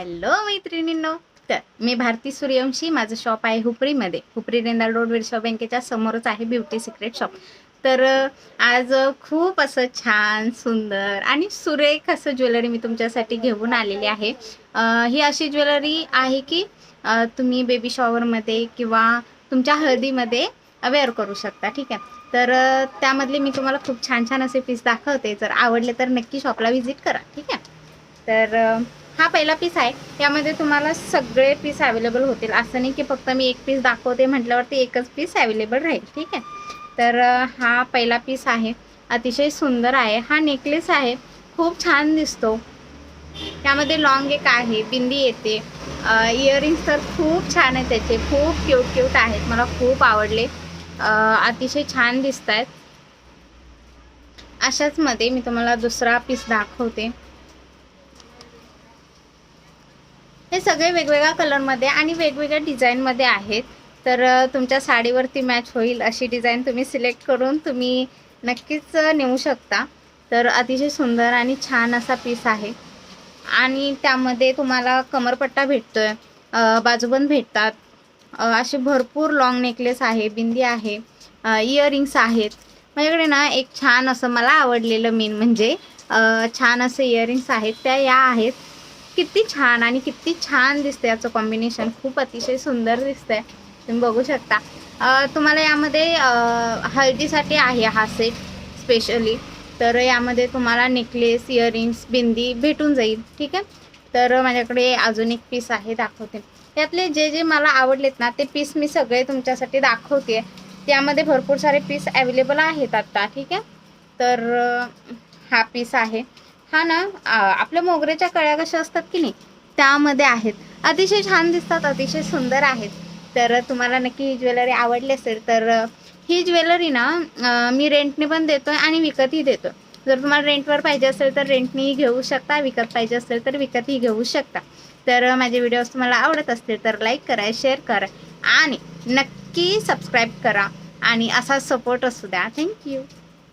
Hello मैत्रिणींनो. तर मी भारती सूर्यवंशी माझं शॉप आहे हुपरीमध्ये. हुपरी रेंदाळ रोड विरशा बँकेच्या समोरच आहे ब्युटी सिक्रेट शॉप तर आज खूप असं छान सुंदर आणि सुरेख असं ज्वेलरी मी तुमच्यासाठी घेऊन आलेली आहे. ही अशी ज्वेलरी आहे की तुम्ही बेबी शॉवरमध्ये किंवा तुमच्या हळदीमध्ये वेअर करू शकता ठीक आहे? तर त्यामधले मी तुम्हाला खूप छान छान असे पीस दाखवते. जर आवडले तर नक्की शॉपला व्हिजिट करा ठीक आहे? तर हा पहिला पीस आहे. यामध्ये तुम्हाला सगळे पीस अवेलेबल होतील. असं नाही की फक्त मी एक पीस दाखवते म्हटल्यावरती एकच पीस अवेलेबल राहील. ठीक आहे? तर हा पहिला पीस आहे. अतिशय सुंदर आहे. हा नेकलेस आहे. खूप छान दिसतो. त्यामध्ये लॉंग एक आहे. बिंदी येते. इयरिंग्स तर खूप छान आहे त्याचे. खूप क्यूट क्यूट आहेत. मला खूप आवडले. अतिशय छान दिसत आहेत अशाचमध्ये मी तुम्हाला दुसरा पीस दाखवते. हे सगळे वेगवेगळ्या कलरमध्ये आणि वेगवेगळ्या डिझाईनमध्ये आहेत. तर तुमच्या साडीवरती मॅच होईल अशी डिझाईन तुम्ही सिलेक्ट करून तुम्ही नक्कीच नेऊ शकता. तर अतिशय सुंदर आणि छान असा पीस आहे. आणि त्यामध्ये तुम्हाला कमरपट्टा भेटतो आहे बाजूबंद भेटतात. असे भरपूर लॉंग नेकलेस आहे बिंदी आहे इयरिंग्स आहेत. माझ्याकडे ना एक छान असं मला आवडलेलं मेन म्हणजे छान असे इयरिंग्स आहेत. त्या या आहेत. किती छान आणि किती छान दिसते याचं कॉम्बिनेशन खूप अतिशय सुंदर दिसतंय. तुम्ही बघू शकता. तुम्हाला यामध्ये हळदीसाठी आहे हा सेट स्पेशली तर यामध्ये तुम्हाला नेकलेस इयरिंग्स बिंदी भेटून जाईल. ठीक आहे? तर माझ्याकडे अजून एक पीस आहे दाखवते. त्यातले जे जे मला आवडलेत ना ते पीस मी सगळे तुमच्यासाठी दाखवते. त्यामध्ये भरपूर सारे पीस अवेलेबल आहेत आत्ता ठीक आहे? तर हा पीस आहे. हा ना आपल्या मोगऱ्याच्या कळ्या कशा असतात की नाही? त्यामध्ये आहेत. अतिशय छान दिसतात अतिशय सुंदर आहेत. तर तुम्हाला नक्की ही ज्वेलरी आवडली असेल तर ही ज्वेलरी ना मी रेंटने पण देतोय आणि विकतही देतो जर तुम्हाला रेंटवर पाहिजे असेल तर रेंटनेही घेऊ शकता विकत पाहिजे असेल तर विकतही घेऊ शकता. तर माझे व्हिडिओज तुम्हाला आवडत असतील तर लाईक करा शेअर करा आणि नक्की सबस्क्राईब करा आणि असा सपोर्ट असू द्या. थँक्यू